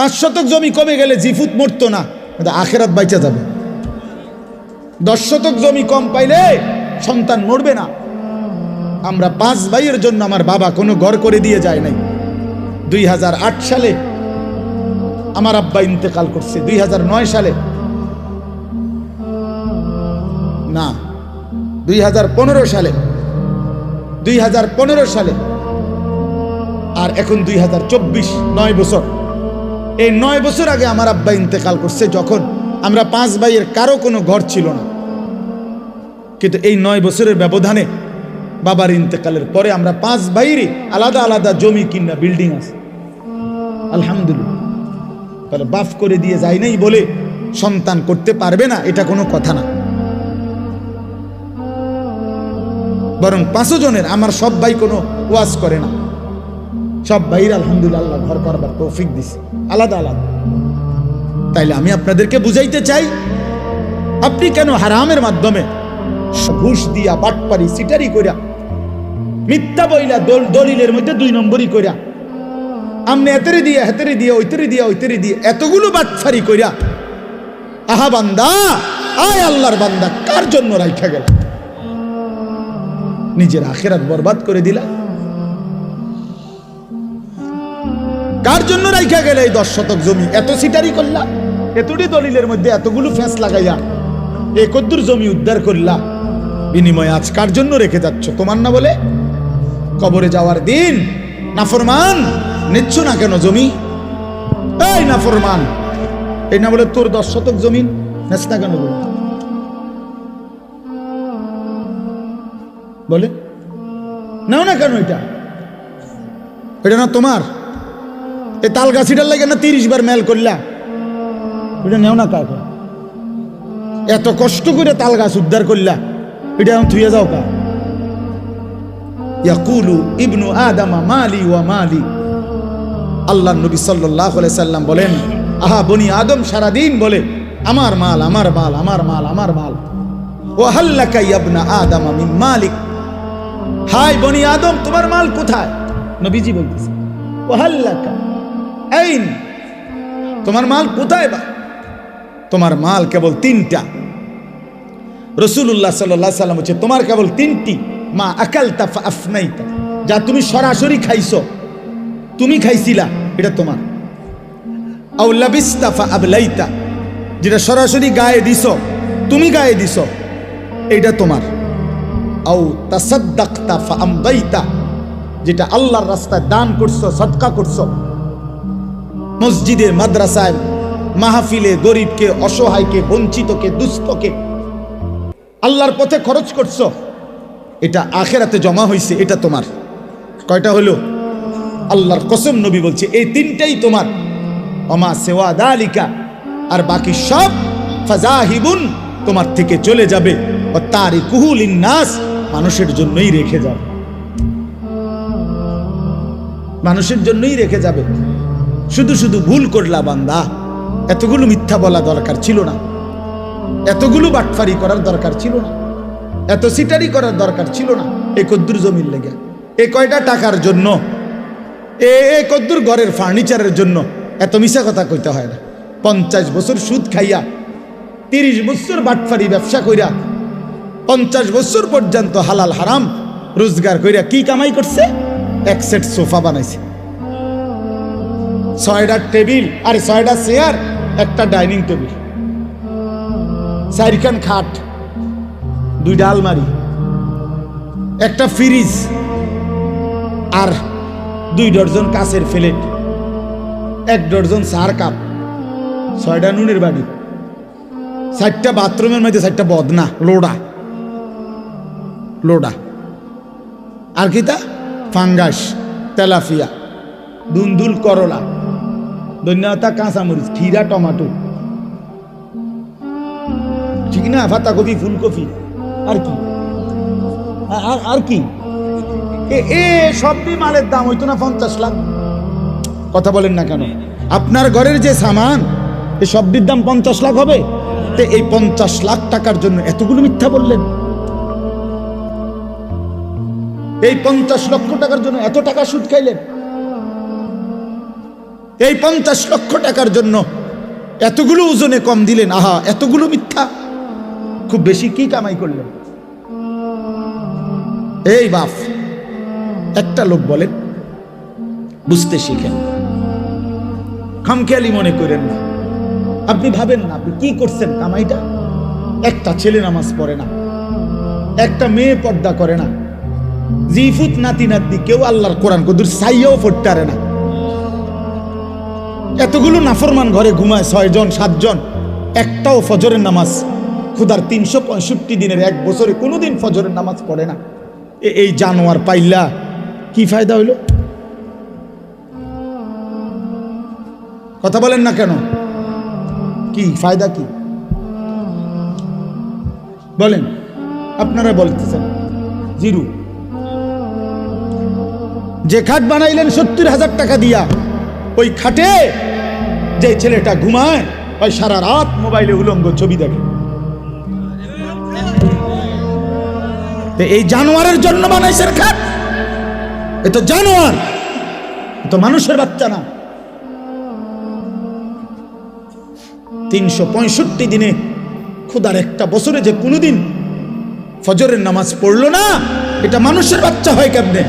পাঁচ শতক জমি কমে গেলে জিফুত মরতো না আখেরাত বাইচা যাবে। দশ শতক জমি কম পাইলে সন্তান মরবে না। আমরা পাঁচ ভাইয়ের জন্য আমার বাবা কোনো ঘর করে দিয়ে যায় নাই। দুই হাজার আট সালে আমার আব্বা ইন্তেকাল করছে। দুই হাজার নয় সালে। না, দুই হাজার পনেরো সালে। দুই হাজার পনেরো সালে। আর এখন দুই হাজার নয় বছর। এই নয় বছর আগে আমার আব্বা ইন্তেকাল করছে যখন আমরা পাঁচ ভাইয়ের কারও কোনো ঘর ছিল না। কিন্তু এই নয় বছরের ব্যবধানে বাবার ইন্তেকালের পরে আমরা পাঁচ ভাইয়েরই আলাদা আলাদা জমি কিনা বিল্ডিং আছে। আলহামদুলিল্লাহ। তাহলে বাফ করে দিয়ে যায় নাই বলে সন্তান করতে পারবে না, এটা কোনো কথা না। বরং পাঁচশো জনের, আমার সব ভাই কোনো ওয়াজ করে না। সব ভাইয়ের আলহামদুলিল্লাহ ঘর করবার তৌফিক দিছে। আলাদা আলাদা। তাইলে আমি আপনাদেরকে বুঝাইতে চাই, আপনি কেন হারামের মাধ্যমে ঘুষ দিয়া, বাটপারি, সিটারি করিয়া মিথ্যা বইলা দল দলিলের মধ্যে দুই নম্বরই করিয়া আমনে এতেরে দিয়ে, হেতেরে দিয়ে, ওইতেরে দিয়ে ওইতেরে দিয়ে, এতগুলো বাটফারি কইরা, আহা বান্দা, আয় আল্লাহর বান্দা, কার জন্য রাইখা গেল? নিজের আখেরাত বরবাদ করে দিলা? জন্য রাইখা গেলে এই দশ শতক জমি। এত সিটারি করলা। এতটি দলিলের মধ্যে এতগুলো ফ্যাঁস লাগাইয়া এ কদ্দুর জমি উদ্ধার করলা। বিনিময়ে আজ কার জন্য রেখে যাচ্ছ তোমার না বলে? কবরে যাওয়ার দিন নাফরমান, নিচ্ছ না কেন জমি? এই নাফরমান, এই না বলে তোর দশ শতক জমিন নেস না কেন বলে বলে, নাও না কেন এটা? এটা না তোমার। এই তাল গাছিটার লাগে না তিরিশ বার মেল করলা? এটা নেও না কাকে? এত কষ্ট করে তাল গাছ উদ্ধার করলা। এটা এখন থুয়ে যাও কা। ইয়াকুলু ইবনু আদামা মালি ওয়া মালি। আল্লাহ নবী আলাইহি সাল্লাম বলেন, আহা বনি আদম সারাদিন বলে, আমার মাল আমার মাল আমার মাল আমার মাল। ও হাল্লাকা ইবনা আদম মিন মালিক। হাই বনি আদম, তোমার মাল কোথায়? নবীজি বলতেছে, ও হাল্লাকা। আইন তোমার মাল কোথায় বা? তোমার মাল কেবল তিনটা। রসুল্লাহ সাল্লাহ সাল্লাম হচ্ছে তোমার কেবল তিনটি। মা আকালতা আফনাইতা। যা তুমি সরাসরি খাইছ, তুমি খাইছিলা, এটা তোমার। আউলাবিস্তা ফা আবলাইতা। যেটা সরাসরি গায়ে দিছ, তুমি গায়ে দিছ এটা তোমার। আউ তাসাদ্দাকতা ফা যেটা আল্লাহর রাস্তায় দান করছ, সদকা করছ মসজিদে মাদ্রাসায় মাহফিলে গরিবকে, অসহায়কে, বঞ্চিতকে, দুস্থকে। আল্লাহর পথে খরচ করছ। এটা আখেরাতে জমা হয়েছে এটা তোমার। কয়টা হলো? আল্লাহর কসম নবী বলছে, এই তিনটাই তোমার। অমা সেওয়া দালিকা, আর বাকি সব ফাজাহিবুন তোমার থেকে চলে যাবে। ও তারি কুহুল নাস মানুষের জন্যই রেখে যাবে। মানুষের জন্যই রেখে যাবে। শুধু শুধু ভুল করলা বান্দা। এতগুলো মিথ্যা বলা দরকার ছিল না। এতগুলো বাটফারি করার দরকার ছিল না। এত সিটারি করার দরকার ছিল না। এ কদ্দুর জমির লেগে। এ কয়টা টাকার জন্য? এ কদ্দুর ঘরের ফার্নিচারের জন্য। এত মিশা কথা কইতে হয় না। পঞ্চাশ বছর সুদ খাইয়া, তিরিশ বছর বাটফারি ব্যবসা কইরা, পঞ্চাশ বছর পর্যন্ত হালাল হারাম রোজগার কইরা কি কামাই করছে? এক সেট সোফা বানাইছে। ছয়টা টেবিল আর ছয়টা চেয়ার, একটা ডাইনিং টেবিল। চারিখান খাট, দুইটা আলমারি, একটা ফ্রিজ আর দুই ডর্জন কাছের ফ্লেট এক ডর্জন সার কাপ, ছয়টা নুনের বাড়ি চারটা বাথরুমের মধ্যে চারটা বদনা, লোডা লোডা। আর কি তা? ফাঙ্গাস, তেলাফিয়া, দুন্দুল করলা। ধন্যতা কাঁচামরিচ খিরা টমাটো। ঠিক না? পাতাকপি ফুলকপি। আর কি? আর- কি? এ এ, সবই মালের দাম হইতো না পঞ্চাশ লাখ। কথা বলেন না কেন? আপনার ঘরের যে সামান এই সবটির দাম পঞ্চাশ লাখ হবে? তো এই পঞ্চাশ লাখ টাকার জন্য এতগুলো মিথ্যা বললেন। এই পঞ্চাশ লক্ষ টাকার জন্য এত টাকা সুদ খাইলেন? এই পঞ্চাশ লক্ষ টাকার জন্য এতগুলো ওজনে কম দিলেন। আহা, এতগুলো মিথ্যা? খুব বেশি কি কামাই করলেন? এই বাপ একটা লোক বলেন, বুঝতে শিখেন। খামখেয়ালি মনে করেন না। আপনি ভাবেন না, আপনি কি করছেন কামাইটা? একটা ছেলে নামাজ পড়ে না, একটা মেয়ে পর্দা করে না। জিফুত নাতি নাতি কেউ আল্লাহর কোরআন কদুর সাইয়াও পারে না। এতগুলো নাফরমান ঘরে ঘুমায় ছয়জন, সাতজন, একটাও ফজরের নামাজ। খুদার তিনশো পঁয়ষট্টি দিনের এক বছরে কোনোদিন ফজরের নামাজ পড়ে না। এই জানোয়ার পাইলা কি ফায়দা হইল? কথা বলেন না কেন? কি, ফায়দা কি? বলেন, আপনারা বলতেছেন। জিরু। যে খাট বানাইলেন সত্তর হাজার টাকা দিয়া, ওই খাটে যে ছেলেটা ঘুমায়, ওই সারা রাত মোবাইলে উলঙ্গ ছবি দেখে। এই জানোয়ারের জন্য বানাইছেন খাট। এ তো জানোয়ার তো মানুষের বাচ্চা না। তিনশো পঁয়ষট্টি দিনে খুদার একটা বছরে যে কোনোদিন ফজরের নামাজ পড়ল না, এটা মানুষের বাচ্চা হয় কেমনে?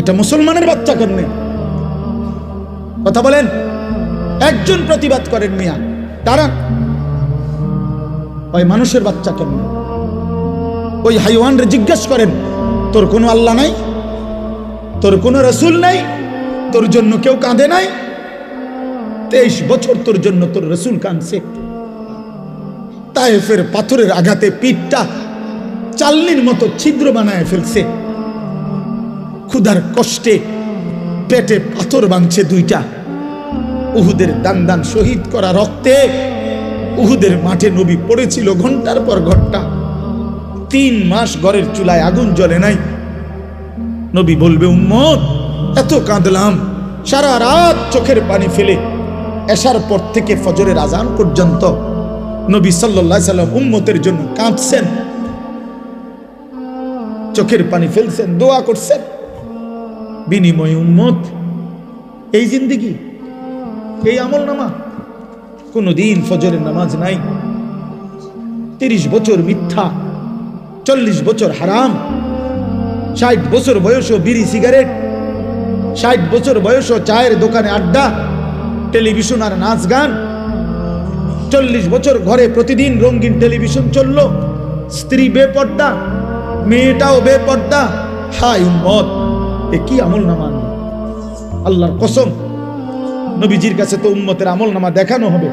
এটা মুসলমানের বাচ্চা কেমনে? কথা বলেন। একজন প্রতিবাদ করেন মিয়া। তারা ওই মানুষের বাচ্চা কেমনে? ওই হাইওয়ানরে জিজ্ঞেস করেন, তোর কোনো আল্লাহ নাই? তোর কোনো রসুল নাই? তোর জন্য কেউ কাঁদে নাই? তেইশ বছর তোর জন্য তোর রসুল কাঁদছে। তায়েফের পাথরের আঘাতে পিঠটা চালনির মতো ছিদ্র বানায় ফেলছে। ক্ষুধার কষ্টে পেটে পাথর বাঁধছে দুইটা। উহুদের দান দান শহীদ করা রক্তে উহুদের মাঠে নবী পড়েছিল ঘণ্টার পর ঘণ্টা। তিন মাস ঘরের চুলায় আগুন জ্বলে নাই। নবী বলবে, উম্মত, এত কাঁদলাম। সারা রাত চোখের পানি ফেলে। এসার পর থেকে ফজরের আজান পর্যন্ত নবী সাল্লাহ সাল্লাম উম্মতের জন্য কাঁদছেন। চোখের পানি ফেলছেন, দোয়া করছেন। বিনিময় উম্মত। এই জিন্দিগি, এই আমল নামা কোনোদিন ফজরের নামাজ নাই। তিরিশ বছর মিথ্যা, চল্লিশ বছর হারাম, ষাট বছর বয়সও বিড়ি সিগারেট, ষাট বছর বয়সও চায়ের দোকানে আড্ডা, টেলিভিশন আর নাচ গান। চল্লিশ বছর ঘরে প্রতিদিন রঙিন টেলিভিশন চলল। স্ত্রী বেপর্দা, মেয়েটাও বেপর্দা। হাই উম্মত! এ কি আমল নামা আল্লাহর কসম। নবীজির কাছে তো উন্মতের আমল নামা দেখানো হবে।